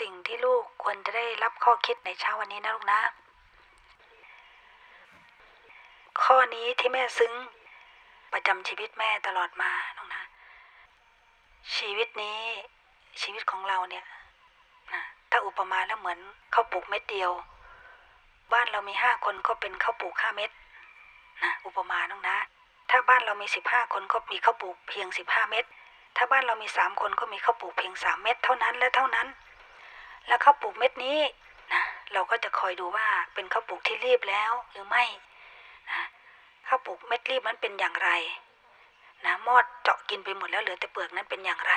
สิ่งที่ลูกควรจะได้รับข้อคิดในเช้าวันนี้นะลูกนะ ข้อนี้ที่แม่ซึ้งประจำชีวิตแม่ตลอดมาลูกนะ ชีวิตนี้ชีวิตของเราเนี่ยนะถ้าอุปมาแล้วเหมือนข้าวปลูกเม็ดเดียว บ้านเรามีห้าคนก็เป็นข้าวปลูกห้าเม็ดนะอุปมาน้องนะ ถ้าบ้านเรามีสิบห้าคนก็มีข้าวปลูกเพียงสิบห้าเม็ดถ้าบ้านเรามีสามคนก็มีข้าวปลูกเพียงสามเม็ดเท่านั้นและเท่านั้น แล้วข้าวปลูกเม็ดนี้นะเราก็จะคอยดูว่าเป็นข้าวปลูกที่รีบแล้วหรือไม่นะข้าวปลูกเม็ดรีบนั้นเป็นอย่างไรนะมอดเจาะกินไปหมดแล้วเหลือแต่เปลือกนั้นเป็นอย่างไร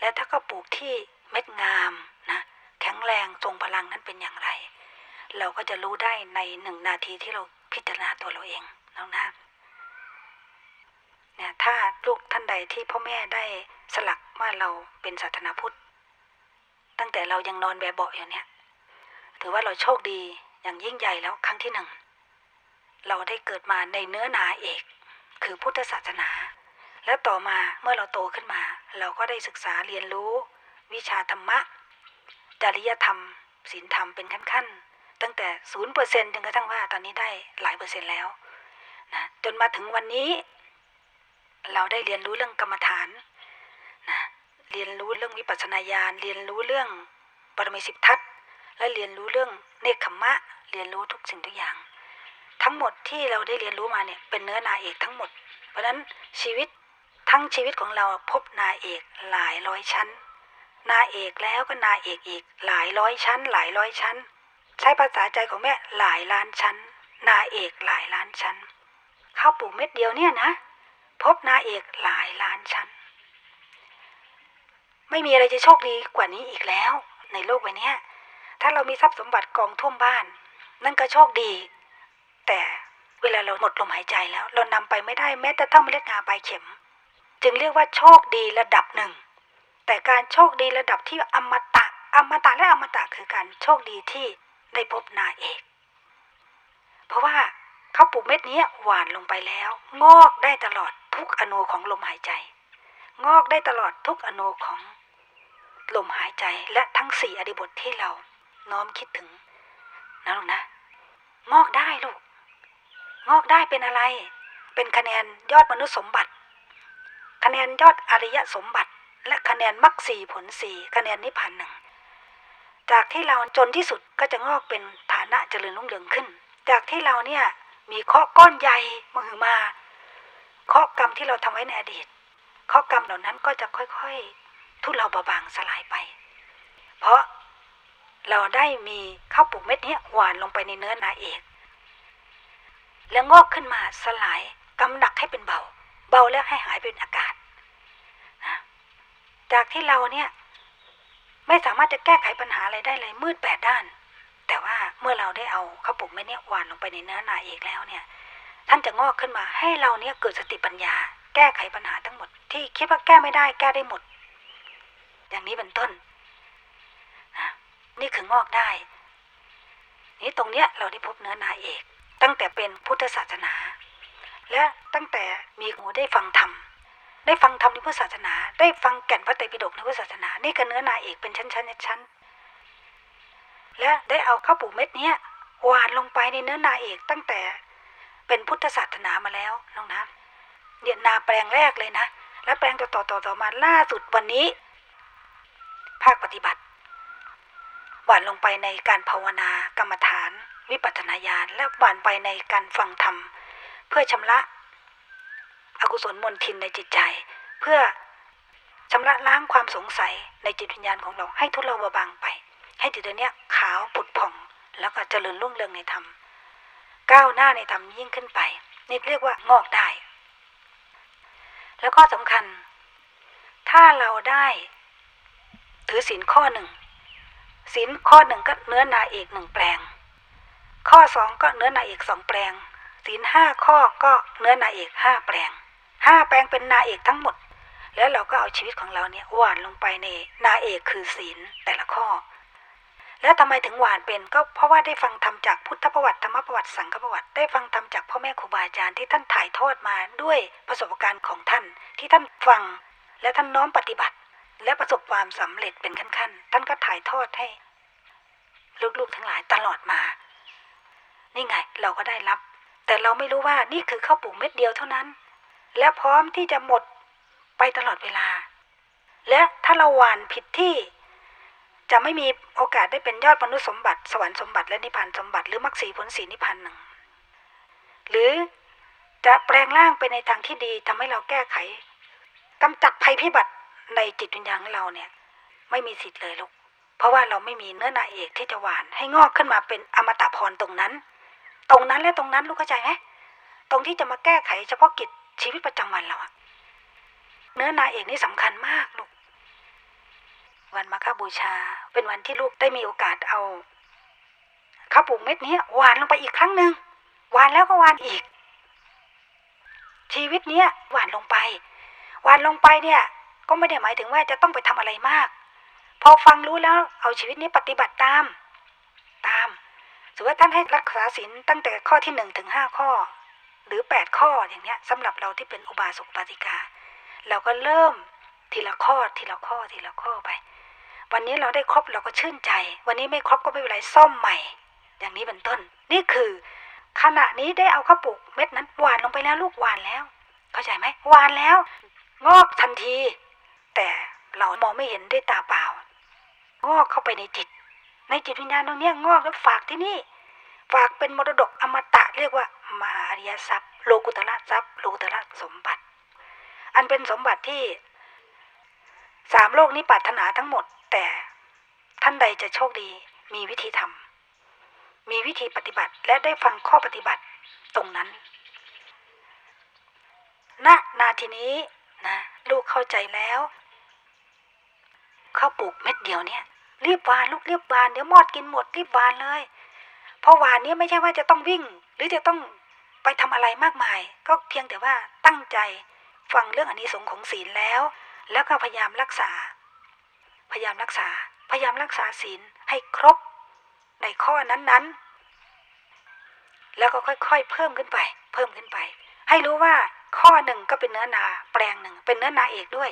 และถ้าข้าวปลูกที่เม็ดงามนะแข็งแรงทรงพลังนั้นเป็นอย่างไร เราก็จะรู้ได้ในหนึ่งนาทีที่เราพิจารณาตัวเราเองแล้วนะเนี่ยถ้าลูกท่านใดที่พ่อแม่ได้สลักว่าเราเป็นศาสนาพุทธ ตั้งแต่เรายังนอนแบบเบาะอยู่เนี่ย ถือว่าเราโชคดีอย่างยิ่งใหญ่แล้วครั้งที่หนึ่ง เราได้เกิดมาในเนื้อนาเอก คือพุทธศาสนา และต่อมาเมื่อเราโตขึ้นมา เราก็ได้ศึกษาเรียนรู้ วิชาธรรมะ จริยธรรมศีลธรรมเป็นขั้นๆ ตั้งแต่ศูนย์เปอร์เซ็นต์จนกระทั่งว่าตอนนี้ได้หลายเปอร์เซ็นต์แล้วนะจนมาถึงวันนี้ เราได้เรียนรู้เรื่องกรรมฐานนะ เรียนรู้เรื่องวิปัสสนาญาณเรียนรู้เรื่องปรมีสิบทัศน์และเรียนรู้เรื่องเนคขมมะ เรียนรู้ทุกสิ่งทุกอย่าง ทั้งหมดที่เราได้เรียนรู้มาเนี่ยเป็นเนื้อนาเอกทั้งหมด เพราะฉะนั้นชีวิตทั้งชีวิตของเราพบนาเอกหลายร้อยชั้น นาเอกแล้วก็นาเอกอีกหลายร้อยชั้น หลายร้อยชั้น ใช้ภาษาใจของแม่หลายล้านชั้น นาเอกหลายล้านชั้นข้าวปลูกเม็ดเดียวเนี่ยนะ พบนาเอกหลายล้านชั้น ไม่มีอะไรจะโชคดีกว่านี้อีกแล้ว ในโลกใบนี้ถ้าเรามีทรัพย์สมบัติกองท่วมบ้าน นั่นก็โชคดี แต่เวลาเราหมดลมหายใจแล้ว เรานำไปไม่ได้แม้แต่เท่าเมล็ดงาปลายเข็ม จึงเรียกว่าโชคดีระดับหนึ่ง แต่การโชคดีระดับที่อมตะ อมตะและอมตะคือการโชคดีที่ได้พบนาเอก เพราะว่าข้าวปลูกเม็ดนี้หวานลงไปแล้ว งอกได้ตลอดทุกอนูของลมหายใจ งอกได้ตลอดทุกอนูของ ลมหายใจและทั้งสี่อริบทที่เราน้อมคิดถึง นะลูกนะ งอกได้ลูก งอกได้เป็นอะไร เป็นคะแนนยอดมนุษยสมบัติ คะแนนยอดอริยสมบัติ และคะแนนมรรคสี่ผลสี่คะแนนนิพพานหนึ่งจากที่เราจนที่สุดก็จะงอกเป็นฐานะเจริญรุ่งเรืองขึ้น จากที่เราเนี่ยมีข้อก้อนใหญ่มหึมาข้อกรรมที่เราทำไว้ในอดีตข้อกรรมเหล่านั้นก็จะค่อยๆ ทุเลาเบาบางสลายไป เพราะเราได้มีข้าวปลูกเม็ดนี้หวานลงไปในเนื้อนาเอก แล้วงอกขึ้นมาสลายกำหนักให้เป็นเบา เบาแล้วให้หายเป็นอากาศนะจากที่เราเนี่ยไม่สามารถจะแก้ไขปัญหาอะไรได้เลยมืดแปดด้าน แต่ว่าเมื่อเราได้เอาข้าวปลูกเม็ดนี้หวานลงไปในเนื้อนาเอกแล้วเนี่ย ท่านจะงอกขึ้นมาให้เราเนี่ยเกิดสติปัญญา แก้ไขปัญหาทั้งหมด ที่คิดว่าแก้ไม่ได้แก้ได้หมด อย่างนี้เป็นต้นนะนี่คืองอกได้ นี่ตรงเนี้ยเราได้พบเนื้อนาเอก ตั้งแต่เป็นพุทธศาสนา และตั้งแต่มีหูได้ฟังธรรมได้ฟังธรรมในพุทธศาสนา ได้ฟังแก่นพระไตรปิฎกในพุทธศาสนา นี่ก็เนื้อนาเอกเป็นชั้นๆชั้นและได้เอาข้าวปูเม็ดเนี้ยหวานลงไปในเนื้อนาเอกตั้งแต่เป็นพุทธศาสนามาแล้วน้องนะเนี่ยนาแปลงแรกเลยนะ และแปลงต่อต่อต่อต่อมาล่าสุดวันนี้ ภาคปฏิบัติ หวานลงไปในการภาวนากรรมฐาน วิปัสสนาญาณและหวานไปในการฟังธรรม เพื่อชำระ อกุศลมนทินในจิตใจ เพื่อชำระล้างความสงสัยในจิตวิญญาณของเราให้ทุเลาเบาบางไป ให้จิตดวเนี้ยขาวผุดผ่อง แล้วก็เจริญรุ่งเรืองในธรรมก้าวหน้าในธรรมยิ่งขึ้นไปนี่เรียกว่างอกได้ แล้วก็สำคัญ ถ้าเราได้ ถือศีลข้อหนึ่งศีลข้อหนึ่งก็เนื้อนาเอกหนึ่งแปลง ข้อสองก็เนื้อนาเอกสองแปลงศีลห้าข้อก็เนื้อนาเอกห้าแปลงห้าแปลงเป็นนาเอกทั้งหมด แล้วเราก็เอาชีวิตของเราเนี่ยหวานลงไปในนาเอกคือศีลแต่ละข้อ แล้วทำไมถึงหวานเป็นก็เพราะว่าได้ฟังธรรมจากพุทธประวัติธรรมประวัติสังฆประวัติได้ฟังธรรมจากพ่อแม่ครูบาอาจารย์ที่ท่านถ่ายทอดมาด้วยประสบการณ์ของท่านที่ท่านฟังและท่านน้อมปฏิบัติ และประสบความสำเร็จเป็นขั้นๆ ท่านก็ถ่ายทอดให้ ลูกๆทั้งหลายตลอดมา นี่ไงเราก็ได้รับ แต่เราไม่รู้ว่านี่คือข้าวปลูกเม็ดเดียวเท่านั้น และพร้อมที่จะหมดไปตลอดเวลา และถ้าเราหวานผิดที่ จะไม่มีโอกาสได้เป็นยอดมนุษย์สมบัติ สวรรค์สมบัติและนิพพานสมบัติหรือมรรคสีผลสีนิพพานหนึ่งหรือจะแปลงร่างไปในทางที่ดีทำให้เราแก้ไขกำจัดภัยพิบัติ ในจิตวิญญาณของเราเนี่ยไม่มีสิทธิ์เลยลูก เพราะว่าเราไม่มีเนื้อนาเอกที่จะหวาน ให้งอกขึ้นมาเป็นอมตะพรตรงนั้น ตรงนั้นและตรงนั้นลูกเข้าใจไหมตรงที่จะมาแก้ไขเฉพาะกิจชีวิตประจำวันเราอะเนื้อนาเอกนี่สำคัญมากลูก วันมาฆบูชา เป็นวันที่ลูกได้มีโอกาสเอาข้าวปลูกเม็ดนี้หวานลงไปอีกครั้งหนึ่งหวานแล้วก็หวานอีก ชีวิตเนี้ยหวานลงไปหวานลงไปเนี่ย ก็ไม่ได้หมายถึงว่าจะต้องไปทำอะไรมาก พอฟังรู้แล้วเอาชีวิตนี้ปฏิบัติตาม ตามสมมติว่าท่านให้รักษาศีลตั้งแต่ข้อที่หนึ่งถึงห้าข้อ หรือแปดข้ออย่างเนี้ยสำหรับเราที่เป็นอุบาสกอุบาสิกา เราก็เริ่มทีละข้อทีละข้อทีละข้อไป วันนี้เราได้ครบเราก็ชื่นใจ วันนี้ไม่ครบก็ไม่เป็นไรซ่อมใหม่ อย่างนี้เป็นต้น นี่คือ ขณะนี้ได้เอาข้าวปลูกเม็ดนั้นหวานลงไปแล้วลูกหวานแล้ว เข้าใจไหมหวานแล้ว งอกทันที แต่เรามองไม่เห็นด้วยตาเปล่างอกเข้าไปในจิต ในจิตวิญญาณตรงนี้งอกแล้วฝากที่นี่ ฝากเป็นมรดกอมตะเรียกว่ามหาริยทรัพย์ โลกุตละทรัพย์โลกุตละสมบัติ อันเป็นสมบัติที่สามโลกนี้ปรารถนาทั้งหมด แต่ท่านใดจะโชคดีมีวิธีทำมีวิธีปฏิบัติและได้ฟังข้อปฏิบัติตรงนั้นณนาทีนี้นะลูกเข้าใจแล้ว ข้าวปลูกเม็ดเดียวเนี่ย รีบหวานลูกรีบหวานเดี๋ยวมอดกินหมดรีบหวานเลย เพราะหวานเนี้ไม่ใช่ว่าจะต้องวิ่ง หรือจะต้องไปทำอะไรมากมาย ก็เพียงแต่ว่าตั้งใจฟังเรื่องอานิสงส์ของศีลแล้ว แล้วก็พยายามรักษา พยายามรักษา พยายามรักษาศีลให้ครบในข้อนั้นๆ แล้วก็ค่อยๆ เพิ่มขึ้นไป เพิ่มขึ้นไป ให้รู้ว่าข้อหนึ่งก็เป็นเนื้อนา แปลงหนึ่งเป็นเนื้อนาเอกด้วย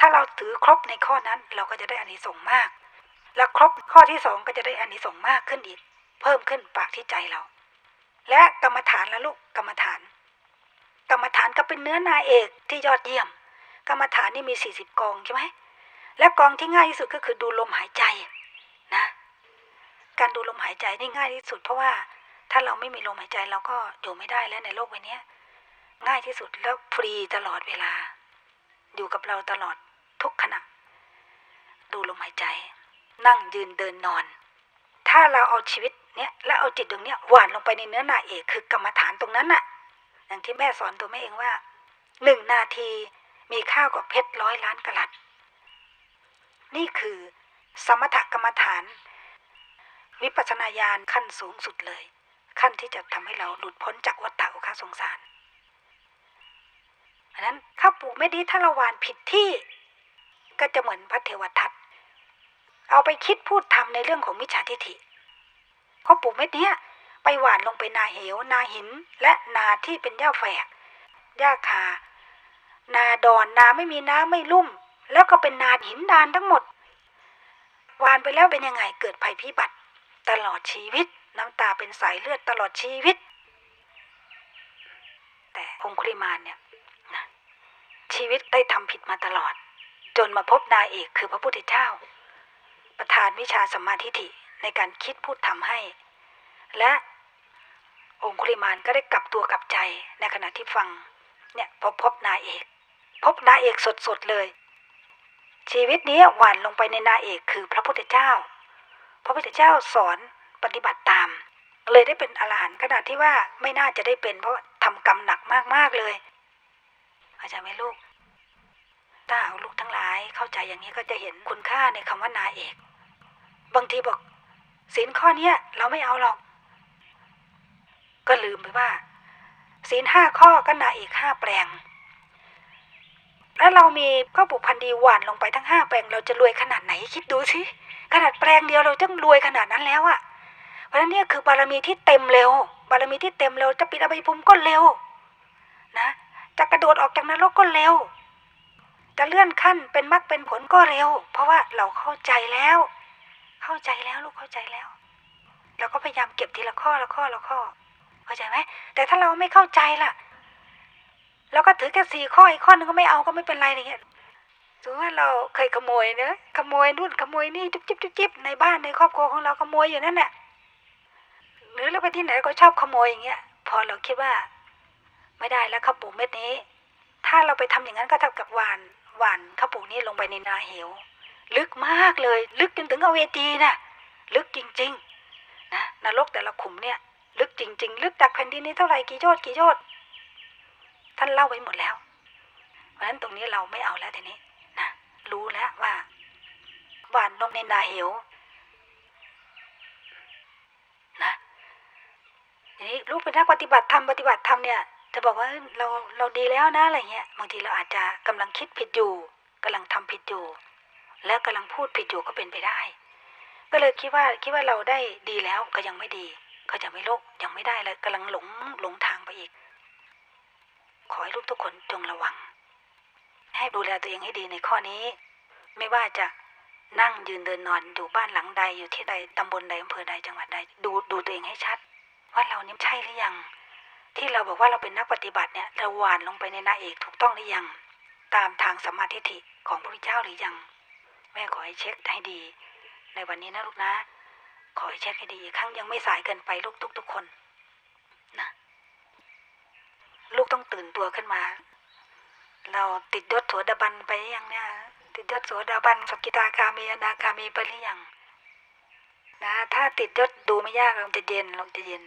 ถ้าเราถือครบในข้อนั้นเราก็จะได้อานิสงส์มาก แล้วครบข้อที่สองก็จะได้อานิสงส์มากขึ้นอีก เพิ่มขึ้นปากที่ใจเรา และกรรมฐานละลูกกรรมฐาน กรรมฐานก็เป็นเนื้อนาเอกที่ยอดเยี่ยม กรรมฐานนี่มีสี่สิบกองใช่ไหมและกองที่ง่ายที่สุดก็คือดูลมหายใจนะ การดูลมหายใจนี่ง่ายที่สุดเพราะว่าถ้าเราไม่มีลมหายใจเราก็อยู่ไม่ได้แล้วในโลกใบนี้ง่ายที่สุดแล้วฟรีตลอดเวลา อยู่กับเราตลอด ทุกขณะ ดูลมหายใจ นั่งยืนเดินนอน ถ้าเราเอาชีวิตเนี้ยและเอาจิตตรงเนี้ยหวานลงไปในเนื้อนาเอกคือกรรมฐานตรงนั้นน่ะ อย่างที่แม่สอนตัวแม่เองว่าหนึ่งนาทีมีค่าวกว่าเพชรร้อยล้านกลัด นี่คือสมถกรรมฐาน วิปัสนาญาณขั้นสูงสุดเลย ขั้นที่จะทำให้เราหลุดพ้นจากวัฏฏะอุคาสงสารอันนั้นข้าวปลูกไม่ดีถ้าเราหวานผิดที่ ก็จะเหมือนพระเทวทัตเอาไปคิดพูดทำในเรื่องของมิจฉาทิฏฐิเข้าวปลูกเม็ดเนี้ยไปหวานลงไปนาเหว นาหิน และนาที่เป็นหญ้าแฝกหญ้าคา นาดอนนาไม่มีน้ำไม่ลุ่ม แล้วก็เป็นนาหินดานทั้งหมดหวานไปแล้วเป็นยังไงเกิดภัยพิบัติ ตลอดชีวิตน้ำตาเป็นสายเลือดตลอดชีวิต แต่องคุลิมานเนี่ยชีวิตได้ทำผิดมาตลอด จนมาพบนายเอกคือพระพุทธเจ้า ประธานวิชาสัมมาทิฏฐิในการคิดพูดทำให้ และองคุลิมานก็ได้กลับตัวกลับใจในขณะที่ฟังเนี่ยพบพบนายเอก พบนายเอกสดๆเลย ชีวิตนี้หวานลงไปในนายเอกคือพระพุทธเจ้า พระพุทธเจ้าสอนปฏิบัติตาม เลยได้เป็นอรหันต์ขนาดที่ว่าไม่น่าจะได้เป็นเพราะทำกรรมหนักมากๆเลยเข้าใจไหมลูกถ้าเอาลูก เข้าใจอย่างนี้ก็จะเห็นคุณค่าในคำว่านาเอก บางทีบอกศีลข้อเนี้ย เราไม่เอาหรอก ก็ลืมไปว่าศีลห้าข้อก็นาเอกห้าแปลง แล้วเรามีก็ปลูกพันธ์ดีหวานลงไปทั้งห้าแปลง เราจะรวยขนาดไหนคิดดูสิขนาดแปลงเดียวเราจะรวยขนาดนั้นแล้วอะเพราะฉะนั้นเนี่ยคือบารมีที่เต็มเร็ว บารมีที่เต็มเร็วจะปิดอบายภูมิก็เร็ว นะจะกระโดดออกจากนรกก็เร็ว จะเลื่อนขั้นเป็นมรรคเป็นผลก็เร็ว เพราะว่าเราเข้าใจแล้ว เข้าใจแล้วลูกเข้าใจแล้วเราก็พยายามเก็บทีละข้อละข้อละข้อ เข้าใจไหมแต่ถ้าเราไม่เข้าใจล่ะเราก็ถือแค่สี่ข้ออีกข้อนึงก็ไม่เอาก็ไม่เป็นไรอย่างเงี้ยสมมติว่าเราเคยขโมยเนอะขโมยนู่นขโมยนี่จุ๊บจิ๊บจุ๊บจิ๊บในบ้านในครอบครัวของเราขโมยอยู่นั่นแหละหรือเราไปที่ไหนก็ชอบขโมยอย่างเงี้ย พอเราคิดว่า ไม่ได้แล้วข้าวปูเม็ดนี้ ถ้าเราไปทำอย่างนั้นก็เท่ากับหวาน หวานข้าวปลูกนี้ลงไปในนาเหว ลึกมากเลย ลึกจนถึงเอเวจีนะลึกจริงๆนะนรกแต่ละขุมเนี่ย ลึกจริง ๆ ลึกจากแผ่นดินนี้เท่าไหร่กี่โยชน์กี่โยชน์ท่านเล่าไว้หมดแล้ว เพราะฉะนั้นตรงนี้เราไม่เอาแล้วทีนี้นะรู้แล้วว่าหวานลงในนาเหวนะทีนี้ลูกเป็นนักปฏิบัติธรรมปฏิบัติธรรมเนี่ย จะบอกว่าเราเราดีแล้วนะอะไรเงี้ยบางทีเราอาจจะกำลังคิดผิดอยู่กำลังทำผิดอยู่ แล้วกำลังพูดผิดอยู่ก็เป็นไปได้ ก็เลยคิดว่าคิดว่าเราได้ดีแล้วก็ยังไม่ดี ก็จะไม่โลกยังไม่ได้เลยกำลังหลงหลงทางไปอีก ขอให้ลูกทุกคนจงระวัง ให้ดูแลตัวเองให้ดีในข้อนี้ ไม่ว่าจะนั่งยืนเดินนอนอยู่บ้านหลังใดอยู่ที่ใดตำบลใดอำเภอใดจังหวัดใดดูดูตัวเองให้ชัด ว่าเรานี่ยใช่หรือยัง ที่เราบอกว่าเราเป็นนักปฏิบัติเนี่ยเราหวานลงไปในนาเอกถูกต้องหรือยัง ตามทางสัมมาทิฏฐิของพระพุทธเจ้าหรือยัง แม่ขอให้เช็คให้ดี ในวันนี้นะลูกนะ ขอให้เช็คให้ดีอีกครั้งยังไม่สายเกินไปลูกทุกๆคนนะลูกต้องตื่นตัวขึ้นมา เราติดยศโสดาบันไปหรือยังเนี่ยติดยศโสดาบันสกกิตาคามีอนาคามีไปหรือยังนะถ้าติดยศดูไม่ยากเราจะเย็นเราจะเย็น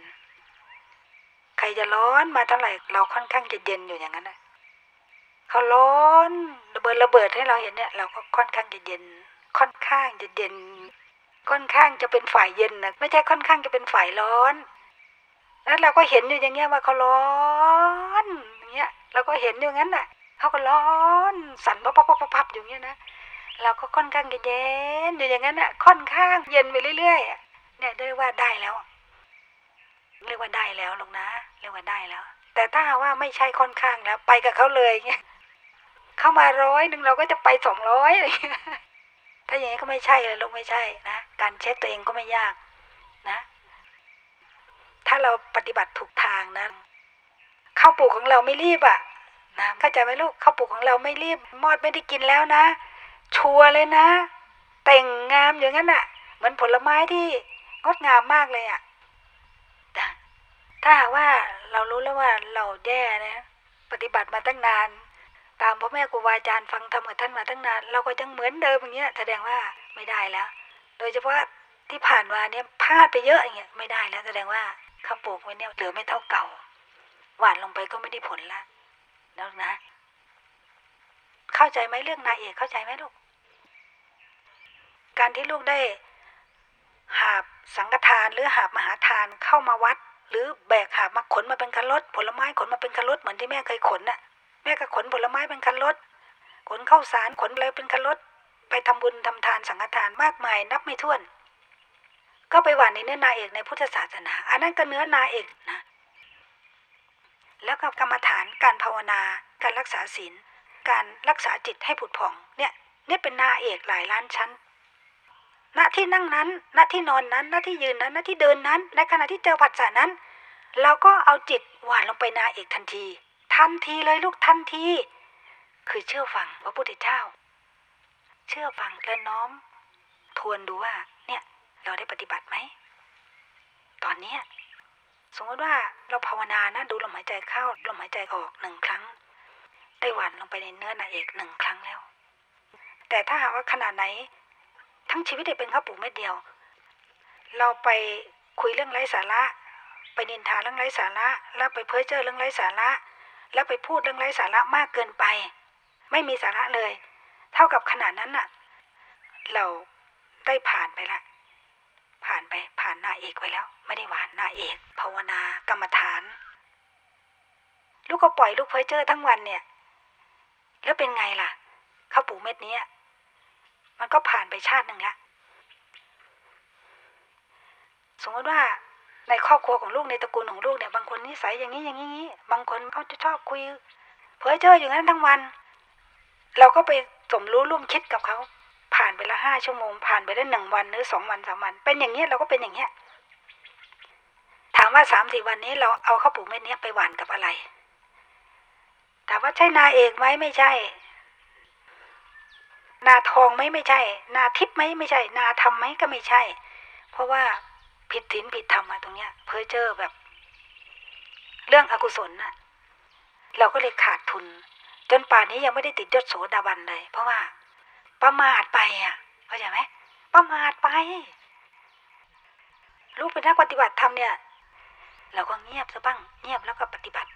ใครจะร้อนมาเท่าไหร่เราค่อนข้างจะเย็นอยู่อย่างนั้นนะเขาร้อนระเบิดระเบิดให้เราเห็นเนี่ยเราก็ค่อนข้างจะเย็น ค่อนข้างจะเย็น ค่อนข้างจะเป็นฝ่ายเย็นนะไม่ใช่ค่อนข้างจะเป็นฝ่ายร้อน แล้วเราก็เห็นอยู่อย่างเงี้ยว่าเขาร้อนอย่างเงี้ยเราก็เห็นอยู่งั้นน่ะเขาก็ร้อนสั่นพับพับพับพับอยู่เงี้ยนะเราก็ค่อนข้างจะเย็นอยู่อย่างนั้นน่ะค่อนข้างเย็นไปเรื่อยๆเนี่ยเรียกว่าได้แล้ว เรียกว่าได้แล้วลูกนะ เรียกว่าได้แล้ว แต่ถ้าว่าไม่ใช่ค่อนข้างแล้ว ไปกับเขาเลยเงี้ยเข้ามาร้อยหนึ่งเราก็จะไปสองร้อยอะไรเงี้ยถ้าอย่างนี้ก็ไม่ใช่เลยลูกไม่ใช่นะ การเช็คตัวเองก็ไม่ยากนะ ถ้าเราปฏิบัติถูกทางนะข้าวปลูกของเราไม่รีบอะ่ะนะเข้าใจไหมลูกข้าวปลูกของเราไม่รีบ มอดไม่ได้กินแล้วนะ ชัวร์เลยนะ แต่งงามอย่างนั้นอะ่ะ เหมือนผลไม้ที่งดงามมากเลยอะ่ะ ถ้าหากว่าเรารู้แล้วว่าเราแย่นะปฏิบัติมาตั้งนาน ตามพ่อแม่ครูบาอาจารย์ฟังธรรมกับท่านมาตั้งนาน เราก็ยังเหมือนเดิมอย่างเงี้ยแสดงว่าไม่ได้แล้ว โดยเฉพาะที่ผ่านมาเนี่ยพลาดไปเยอะอย่างเงี้ยไม่ได้แล้วแสดงว่าข้าวปลูกไว้เนี่ยเหลือไม่เท่าเก่า หวานลงไปก็ไม่ได้ผลละแล้วนะ เข้าใจไหมเรื่องนายเอกเข้าใจไหมลูก การที่ลูกได้หาบสังฆทานหรือหาบมหาทานเข้ามาวัด หรือแบกหามาขนมาเป็นคันรถผลไม้ขนมาเป็นคันรถเหมือนที่แม่เคยขนน่ะ แม่ก็ขนผลไม้เป็นคันรถขนข้าวสารขนอะไรเป็นคันรถไปทำบุญทำทานสังฆทานมากมายนับไม่ถ้วน ก็ไปหวานในเนื้อนาเอกในพุทธศาสนา อันนั้นก็เนื้อนาเอกนะ แล้วก็กรรมฐานการภาวนา การรักษาศีลการรักษาจิตให้ผุดผ่องเนี่ยเนี่ยเป็นนาเอกหลายล้านชั้น ณที่นั่งนั้น ณที่นอนนั้น ณที่ยืนนั้น ณที่เดินนั้นในขณะที่เจอผัสสะนั้น เราก็เอาจิตหวานลงไปนาเอกทันที ทันทีเลยลูกทันที คือเชื่อฟังพระพุทธเจ้า เชื่อฟังและน้อม ทวนดูว่า เนี่ย เราได้ปฏิบัติไหม ตอนเนี้ยสมมติว่าเราภาวนานะดูลมหายใจเข้าลมหายใจออกหนึ่งครั้ง ได้หวานลงไปในเนื้อนาเอกหนึ่งครั้งแล้ว แต่ถ้าหากว่าขนาดไหน ทั้งชีวิตได้เป็นข้าวปลูกเม็ดเดียว เราไปคุยเรื่องไร้สาระ ไปนินทาเรื่องไร้สาระ แล้วไปเพ้อเจ้อเรื่องไร้สาระ แล้วไปพูดเรื่องไร้สาระมากเกินไป ไม่มีสาระเลย เท่ากับขนาดนั้นน่ะ เราได้ผ่านไปละ ผ่านไปผ่านนาเอกไปแล้ว ไม่ได้หวานนาเอก ภาวนากรรมฐาน ลูกก็ปล่อยลูกเพ้อเจ้อทั้งวันเนี่ย แล้วเป็นไงล่ะข้าวปลูกเม็ดนี้ มันก็ผ่านไปชาติหนึ่งละสมมติว่าในครอบครัวของลูกในตระกูลของลูกเนี่ยบางคนนิสัยอย่างนี้อย่างนี้บางคนเขาจะชอบคุยเพ้อเจ้ออย่างนั้นทั้งวัน เราก็ไปสมรู้ร่วมคิดกับเขาผ่านไปละห้าชั่วโมง ผ่านไปได้หนึ่งวันหรือสองวันสามวัน เป็นอย่างเงี้ยเราก็เป็นอย่างเงี้ยถามว่าสามสี่วันนี้เราเอาข้าวปลูกเม็ดเนี้ยไปหว่านกับอะไร ถามว่าใช่นาเอกไหมไม่ใช่ นาทองไหมไม่ใช่ นาทิพย์ไหมไม่ใช่ นาทำไหมก็ไม่ใช่ เพราะว่าผิดศีลผิดธรรมอะตรงเนี้ย เพอเจอแบบ เรื่องอกุศลน่ะ เราก็เลยขาดทุน จนป่านนี้ยังไม่ได้ติดยศโสดาบันเลย เพราะว่า ประมาทไปอะเข้าใจไหมประมาทไปลูกเป็นนักปฏิบัติธรรมเนี่ย เราก็เงียบซะบ้าง เงียบแล้วก็ปฏิบัติ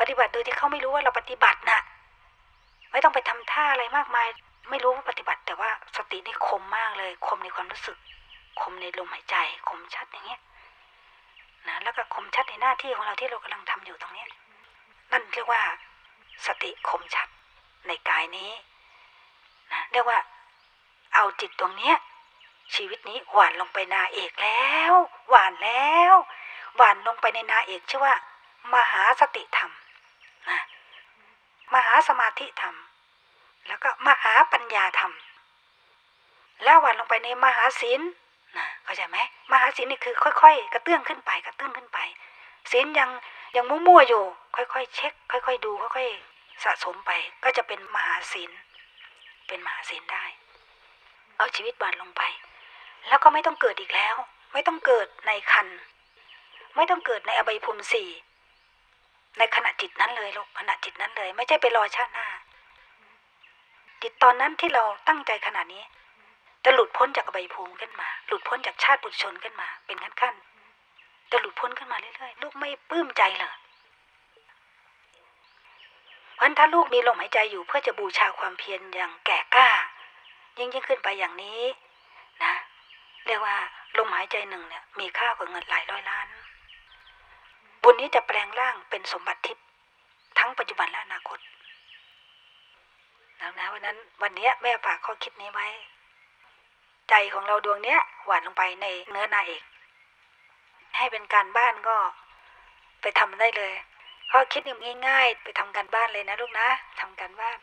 ปฏิบัติโดยที่เขาไม่รู้ว่าเราปฏิบัติน่ะไม่ต้องไปทำท่าอะไรมากมาย ไม่รู้ว่าปฏิบัติแต่ว่าสตินี่คมมากเลย คมในความรู้สึก คมในลมหายใจ คมชัดอย่างเงี้ยนะแล้วก็คมชัดในหน้าที่ของเราที่เรากำลังทำอยู่ตรงเนี้ยนั่นเรียกว่าสติคมชัดในกายนี้นะเรียกว่าเอาจิตตรงเนี้ยชีวิตนี้หวานลงไปนาเอกแล้ว หวานแล้ว หวานลงไปในนาเอกชื่อว่า มหาสติธรรมนะมหาสมาธิธรรม แล้วก็มหาปัญญาธรรม แล้ววานลงไปในมหาศีลนะเข้าใจไหมมหาศีลนี่คือค่อย ๆ กระเตื้องขึ้นไปกระเตื้องขึ้นไปศีลยังยังมั่วๆอยู่ ค่อยๆ เช็ค ค่อย ๆ ดูค่อยๆสะสมไป ก็จะเป็นมหาศีลเป็นมหาศีลได้ เอาชีวิตหวานลงไป แล้วก็ไม่ต้องเกิดอีกแล้ว ไม่ต้องเกิดในคันไม่ต้องเกิดในอบายภูมิสี่ในขณะจิตนั้นเลยลูกขณะจิตนั้นเลย ไม่ใช่ไปรอชาติหน้า จิตตอนนั้นที่เราตั้งใจขนาดนี้ จะหลุดพ้นจากอบายภูมิขึ้นมา หลุดพ้นจากชาติบุตรชนขึ้นมา เป็นขั้นๆจะหลุดพ้นขึ้นมาเรื่อยๆ ลูกไม่ปลื้มใจเลยเพราะฉะนั้นถ้าลูกมีลมหายใจอยู่เพื่อจะบูชาความเพียรอย่างแก่กล้า ยิ่งยิ่งขึ้นไปอย่างนี้นะ เรียกว่าลมหายใจหนึ่งเนี่ยมีค่ากว่าเงินหลายร้อยล้าน บุญนี้จะแปลงร่างเป็นสมบัติทิพย์ทั้งปัจจุบันและอนาคต นะนะวันนั้น วันนี้แม่ฝากข้อคิดนี้ไว้ ใจของเราดวงเนี้ยหวานลงไปในเนื้อนาเอกให้เป็นการบ้านก็ไปทำได้เลย ข้อคิดง่ายๆ ไปทำการบ้านเลยนะลูกนะทำการบ้าน